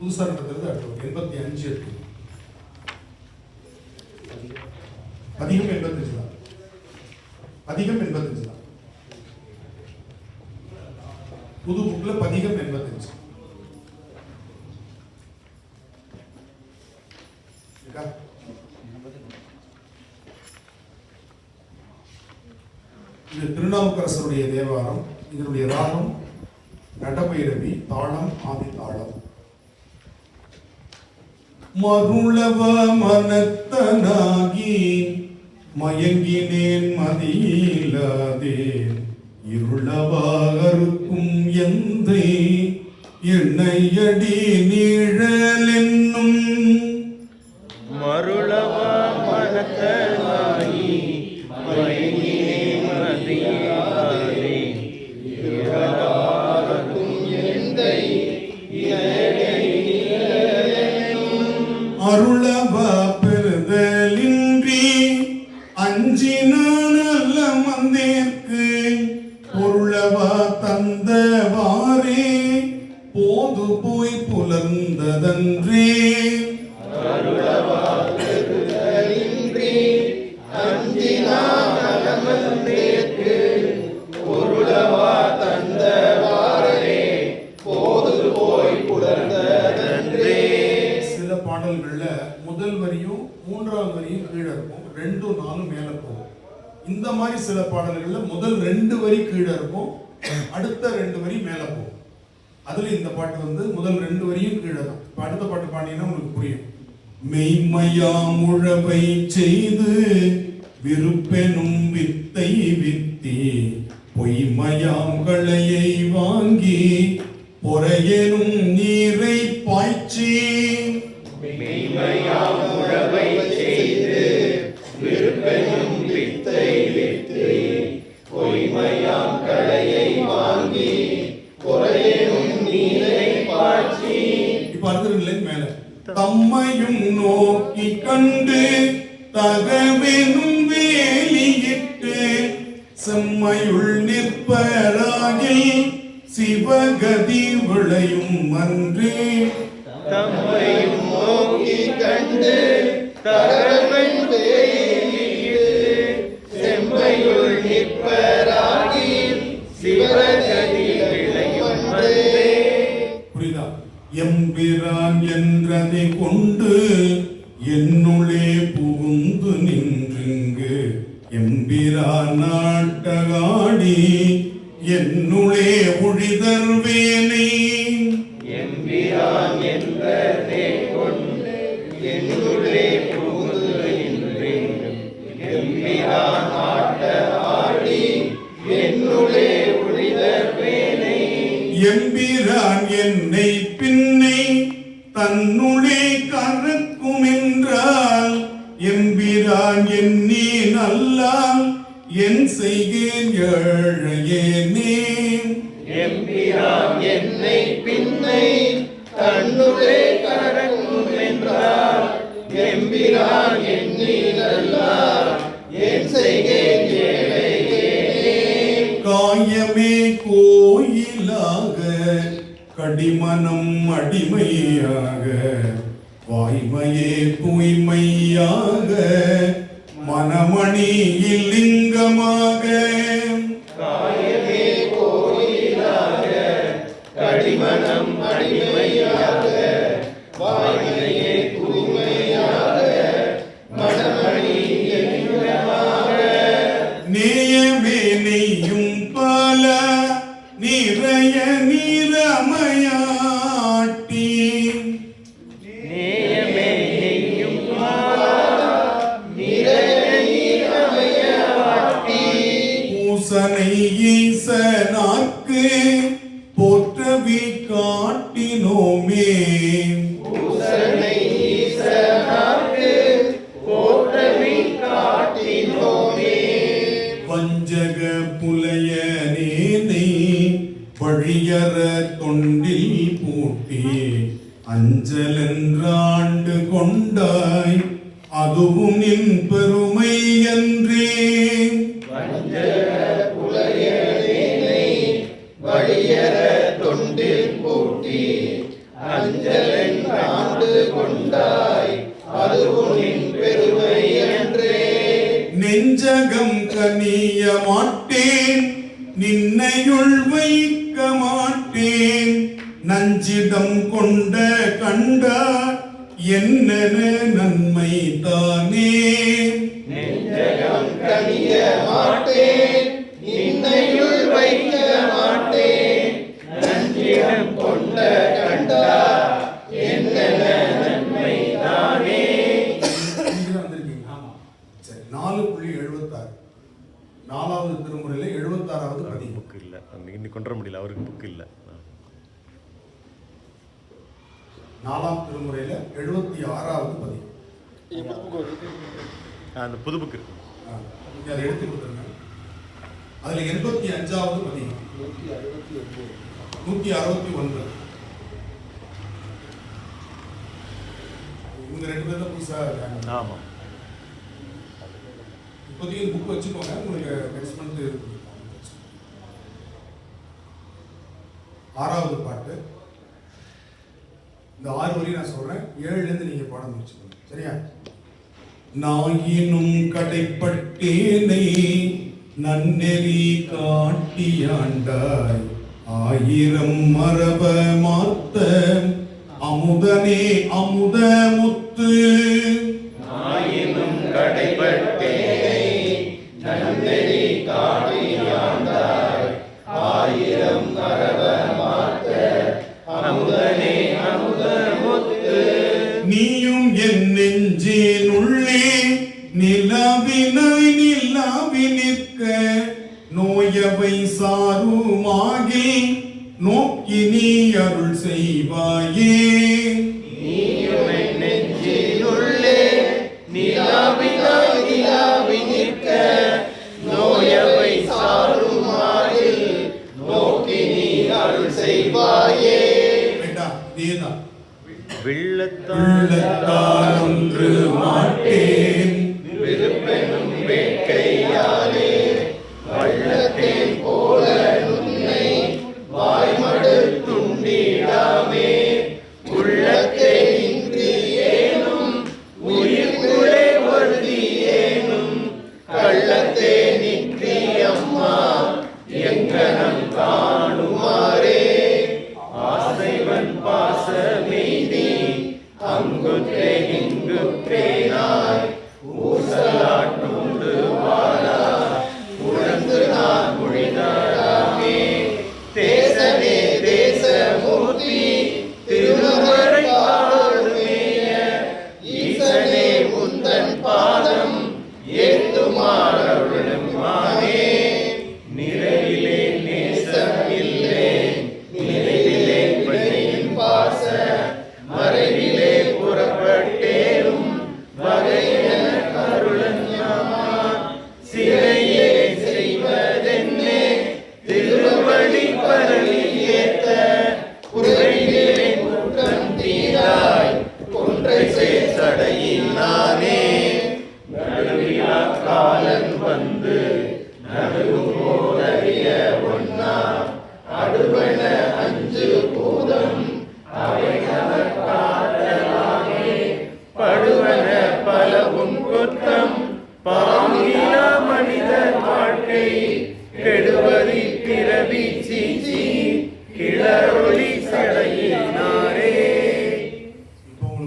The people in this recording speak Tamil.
புதுசாக நடக்கிறது அடுத்து எண்பத்தி அஞ்சு இருக்கு. அதிகம் எண்பத்தஞ்சு தான். அதிகம் எண்பத்தஞ்சு தான். புது புக்கில் பதிகம் எண்பத்தஞ்சு. இது திருநாவுக்கரசருடைய தேவாரம் இதனுடைய ராகம் நடபைரவி தாளம் ஆதி தாளம் மருளவ மனத்தனாகி மயங்கினேன் மதியிலாதே இருளவாகருக்கும் எந்தை எண்ணையடி நீழலென்னும் மருளவ மனத்த நல்ல அல்ல மந்தேற்கு பொருளவா தந்தவாறே போது போய் புலர்ந்ததன்றே. இந்த மாதிரி சில பாடல்கள்ல முதல் ரெண்டு வரி கீழே இருக்கும் அடுத்த ரெண்டு வரி மேலே போகும். அதுல இந்த பாட்டு வந்து முதல் ரெண்டு வரியும் கீழே தான். இப்போ அடுத்த பாட்டு பாடினீங்கன்னா உங்களுக்கு புரியும். மெய்மையாம் முழவை செய்து விருப்பெனும் வித்தை வித்தி பொய்மையாம் களையை வாங்கி பொறையெனும் நீரை பாய்ச்சி. மெய்மையாம் இப்ப அடுத்த மேல. தம்மையும் நோக்கி கண்டு தகவெனும் வேலியிட்டு செம்மையுள் நிற்பராகில் சிவகதி விளையும் அன்றே. தம்மையும் என்னுளே புகுந்து நின்றுங்கு. எம்பிரான் நாட்டகாடி என்னுளே உழிதர்வேனை எம்பிரான் என்பதே கொண்டு என்னுள்ளே புகுந்து நின்றேன் எம்பிரான் ஆட்ட ஆடி என்னுள்ளே உழிதர்வேனை எம்பிரான் என்னை என் செய்கேன் ஏழையேனே எம்பிரான் என்னை பின்னை தன்னுள்ளே கரக்கும் என்றார். எம்பிரான் எண்ணி நல்லார் என் செய்கேன் ஏழையேனே காயமே கோயிலாக கடிமனம் அடிமையாக வாய்மையே தூய்மையாக மனமணி இல்லிங்கமாக கடிமணம் அடிமையாக பூசனை ஈசனாக்கு போற்றவி காட்டினோமே வஞ்சக புலையனேனை வழியற தொண்டில் பூட்டி அஞ்சலென்றாண்டு கொண்டாய் அதுவும் நின் பெருமை என்று நெஞ்சகம் கனிய மாட்டேன். நின்னையுள் வைக்க மாட்டேன். நஞ்சிடம் கொண்ட கண்டார். என்னென நன்மை தானே. நெஞ்சகம் கனிய மாட்டேன். திருமுறையில எழுபத்தாறாவது பதிவு. புக் இல்லை. இன்னைக்கு கொண்டு வர முடியல. அவருக்கு புக் இல்லை. நாலாம் திருமுறையில எழுபத்தி ஆறாவது பதிவு அந்த புது புக் இருக்கு. அதை எடுத்து கொடுத்துருங்க. அதுல எண்பத்தி அஞ்சாவது பதிவு. நூத்தி அறுபத்தி ஒன்பது இவங்க ரெண்டு பேரும் தான் புதுசா இருக்காங்க ஆமாம் இப்போதைக்கு புக் வச்சுக்கோங்க. உங்களுக்கு நெக்ஸ்ட் மந்த் ஆறாவது பாட்டு. இந்த ஆறு வரையும் நான் சொல்றேன். ஏழுல இருந்து நீங்க பாடம் வச்சுக்கோங்க சரியா? நாயினும் கடைப்பட்டேனை நன்னெறி காட்டியாண்டாய். ஆயிரம் மரப மாத்த அமுதனே அமுத முத்து ஆயினும் கடைப்பட்ட நீயும் என் நெஞ்சினுள்ளே நிலவினாய் நிலாவி நிற்க நோயவை சாருமாகி